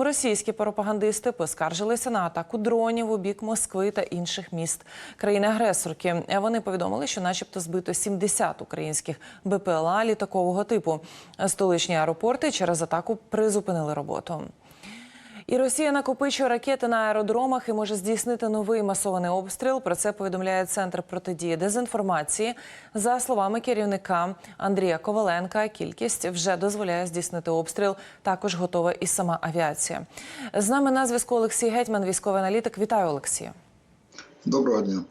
Російські пропагандисти поскаржилися на атаку дронів у бік Москви та інших міст країни-агресорки. Вони повідомили, що, начебто, збито 70 українських БПЛА літакового типу. Столичні аеропорти через атаку призупинили роботу. І Росія накопичує ракети на аеродромах і може здійснити новий масований обстріл. Про це повідомляє центр протидії дезінформації. За словами керівника Андрія Коваленка, кількість вже дозволяє здійснити обстріл. Також готова і сама авіація. З нами на зв'язку Олексій Гетьман, військовий аналітик. Вітаю, Олексію. Доброго дня.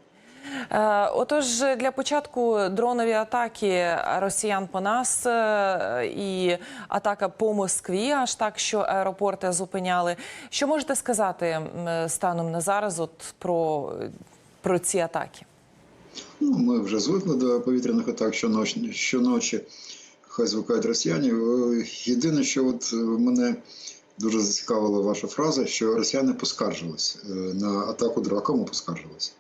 Е, Отож, для початку дронові атаки росіян по нас е, і атака по Москві, аж так, що аеропорти зупиняли. Що можете сказати станом на зараз от про, про ці атаки? Ну, ми вже звикли до повітряних атак щоночі, щоночі. Хай звикають росіяни. Е, Єдине, що от мене дуже зацікавила ваша фраза, що росіяни поскаржились на атаку дронів. А Кому поскаржились?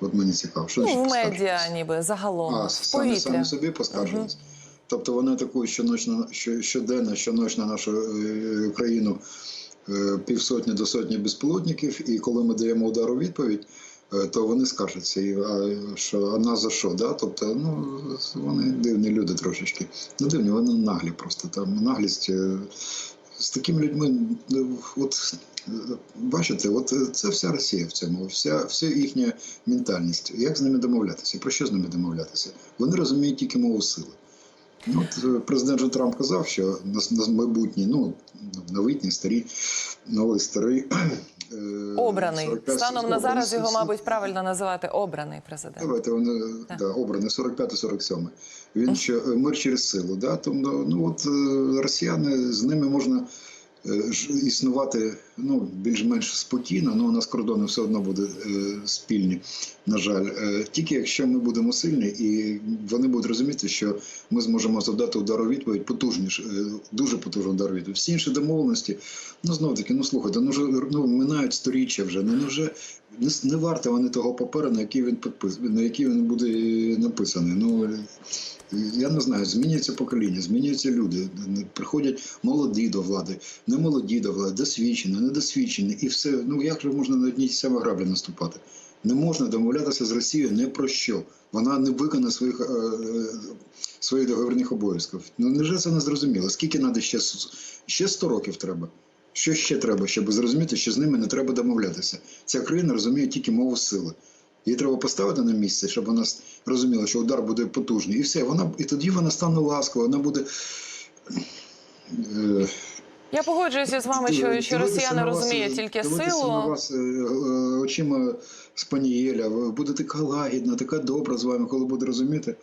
От мені цікаво. Що Ну, в медіа, ніби загалом А, в самі, самі собі поскаржились. Тобто вони атакують щоночно, що- щоденно, щоночно нашу е, країну е, півсотні до сотні безпілотників, і коли ми даємо удар у відповідь, е, то вони скаржаться. І, а, що, а нас за що? Да? Тобто, ну, вони дивні люди трошечки. Не дивні, вони наглі просто. Там наглість. е, З такими людьми, ну, от бачите, от е, це вся Росія в цьому, вся, вся їхня ментальність. Як з ними домовлятися? Про що з ними домовлятися? Вони розуміють тільки мову сили. Ну, от е, президент же Трамп казав, що на, майбутній, ну новітній, старий, новий старий. е, Обраний 45 станом на зараз його, мабуть, правильно називати обраний президент. Давайте вони да, обраний 45-47. Він що мир через силу. Да? Тому ну от росіяни з ними можна існувати ну, більш-менш спокійно, але у нас кордони все одно будуть е, спільні. На жаль, Е, тільки якщо ми будемо сильні, і вони будуть розуміти, що ми зможемо завдати удар у відповідь потужніше, е, дуже потужний удар відповідь. Всі інші домовленості, ну знов таки, ну слухайте, ну вже ну минають сторіччя вже. Ну вже не, не варто вони того паперу, на який він підпис, на який він буде написаний. Ну е, я не знаю, змінюється покоління, змінюються люди. Приходять молоді до влади, не молоді до влади, досвідчені, недосвідчені, і все. Ну як же можна на одній ті самі граблі наступати? Не можна домовлятися з Росією не про що. Вона не виконає своїх, е, е, своїх договірних обов'язків. Ну невже це не зрозуміло? Скільки треба ще ще 100 років треба? Що ще треба, щоб зрозуміти, що з ними не треба домовлятися? Ця країна розуміє тільки мову сили. Її треба поставити на місце, щоб вона розуміла, що удар буде потужний. І все, вона і тоді вона стане ласковою, вона буде. Е, Я погоджуюся з вами, що, що росіяни розуміють е, тільки силу. на вас е, е, очима спанієля. Ви будете така лагідна, така добра з вами, коли буде розуміти.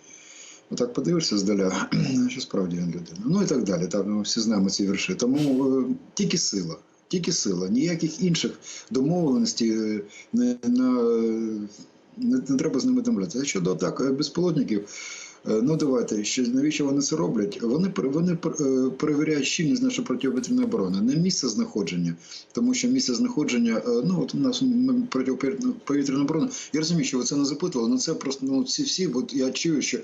Отак подивишся здаля, що справді він людина. Ну і так далі. Так, ми всі знаємо ці вірші. Тому тільки сила. Тільки сила. Ніяких інших домовленостей не, на, не, не треба з ними домовлятися. А щодо атак безпілотників, е, ну давайте, що, навіщо вони це роблять? Вони, вони е, перевіряють щільність нашої протиповітряної оборони, не місце знаходження, тому що місце знаходження, е, ну от у нас протиповітряна оборона. Я розумію, що ви це не запитували, але це просто ну ці всі, от я чую, що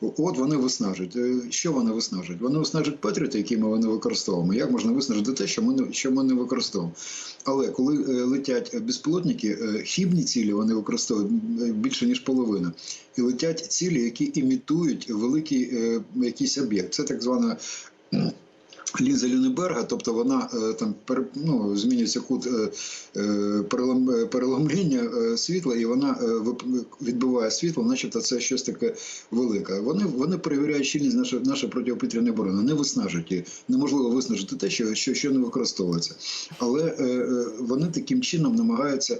от вони виснажують. Е, Що вони виснажують? Вони виснажують патріоти, які ми вони використовуємо. Як можна виснажити те, що ми не що ми не використовуємо? Але коли е, летять безпілотники, е, хібні цілі вони використовують е, більше ніж половина, і летять цілі, які імітують великий е, якийсь об'єкт. Це так звана. Лінза Люнеберга, тобто вона е, там ну, змінюється кут е, е, перелом, переломління світла, і вона відбиває світло, начебто це щось таке велике. Вони, вони перевіряють щільність нашої, нашої протиповітряної оборони, не виснажують її. Неможливо виснажити те, що, що, що не використовується. Але вони таким чином намагаються.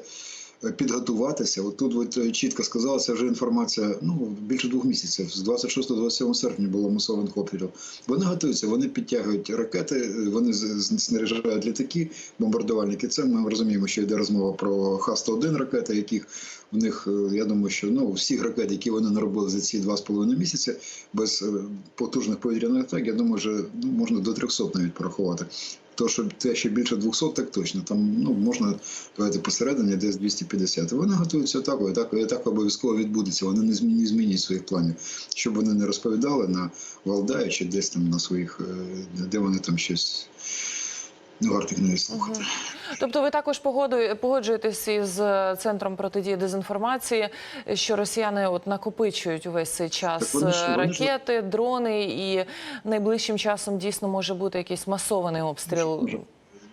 Е, Підготуватися, от ви е, чітко сказали, це вже інформація. Ну більше двох місяців. З 26-27 серпня було масованих обстрілів. Вони готуються, вони підтягують ракети, е, вони снаряжають літаки, бомбардувальники. Це ми розуміємо, що йде розмова про Х-101 ракети, яких в них я думаю, що ну всіх ракет, які вони наробили за ці два з половиною місяці, без потужних повітряних атак, я думаю, вже ну, можна до 300 навіть порахувати. То, що те, що більше 200, так точно. Там ну можна давайте посередині, десь 250. Вони готуються так, так, і так обов'язково відбудеться. Вони не змінюють, своїх планів, щоб вони не розповідали на Валдаї чи десь там на своїх, е, де вони там щось не варто їх навіть слухати. Тобто, ви також погоджуєтесь із е, центром протидії дезінформації, що росіяни от накопичують увесь цей час Так вони ж- е, ракети, дрони, і найближчим часом дійсно може бути якийсь масований обстріл. Може.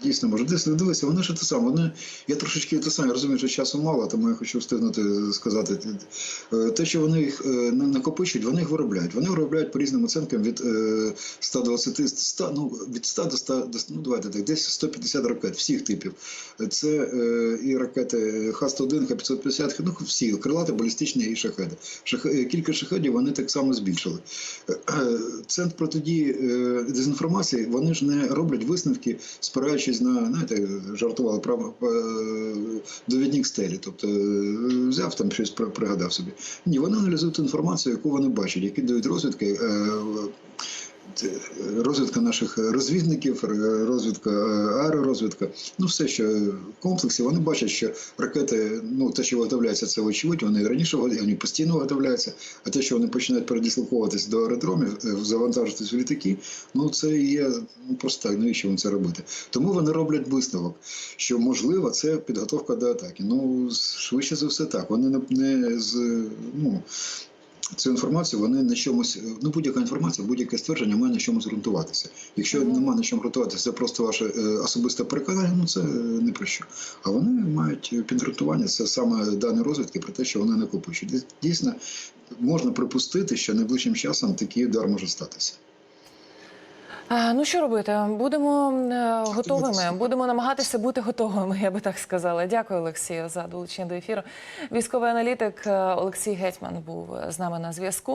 Дійсно, може, десь дивися, вони ж те саме. Вони, я трошечки те саме розумію, що часу мало, тому я хочу встигнути сказати. Е, Те, що вони їх е, на- накопичують, вони їх виробляють. Вони виробляють по різним оцінкам від е, 120, 100, ну, від 100 до 100, до, ну, давайте так, десь 150 ракет всіх типів. Це е, і ракети Х-101, Х-550, ну всі, крилати, балістичні і шахеди. Шах, е, кілька шахедів вони так само збільшили. Е, е, Центр протидії е, дезінформації, вони ж не роблять висновки, спираючись на, знаєте, жартували право е, довідник стелі. Тобто е, взяв там щось при- пригадав собі. Ні, вони аналізують інформацію, яку вони бачать, які дають розвідки. Е, розвідка наших розвідників, е, розвідка е, аеророзвідка, ну все, що в комплексі, вони бачать, що ракети, ну те, що виготовляється, це очевидь, вони раніше вони постійно виготовляються, а те, що вони починають передислоковуватись до аеродромів, е, завантажитись в літаки, ну це є ну, просто так, навіщо вони це робити? Тому вони роблять висновок, що можливо це підготовка до атаки. Ну швидше за все так. Вони не, не з ну. Цю інформацію вони на чомусь, ну будь-яка інформація, будь-яке ствердження має на чомусь ґрунтуватися. Якщо Мгм. немає на чому ґрунтуватися, це просто ваше е, особисте переконання, ну це е, не про що. А вони мають підґрунтування, це саме дані розвідки про те, що вони накопичують. Дійсно, можна припустити, що найближчим часом такий удар може статися. Ну що робити? Будемо е, готовими. Будемо намагатися бути готовими. Я би так сказала. Дякую, Олексію, за долучення до ефіру. Військовий аналітик е, Олексій Гетьман був з нами на зв'язку.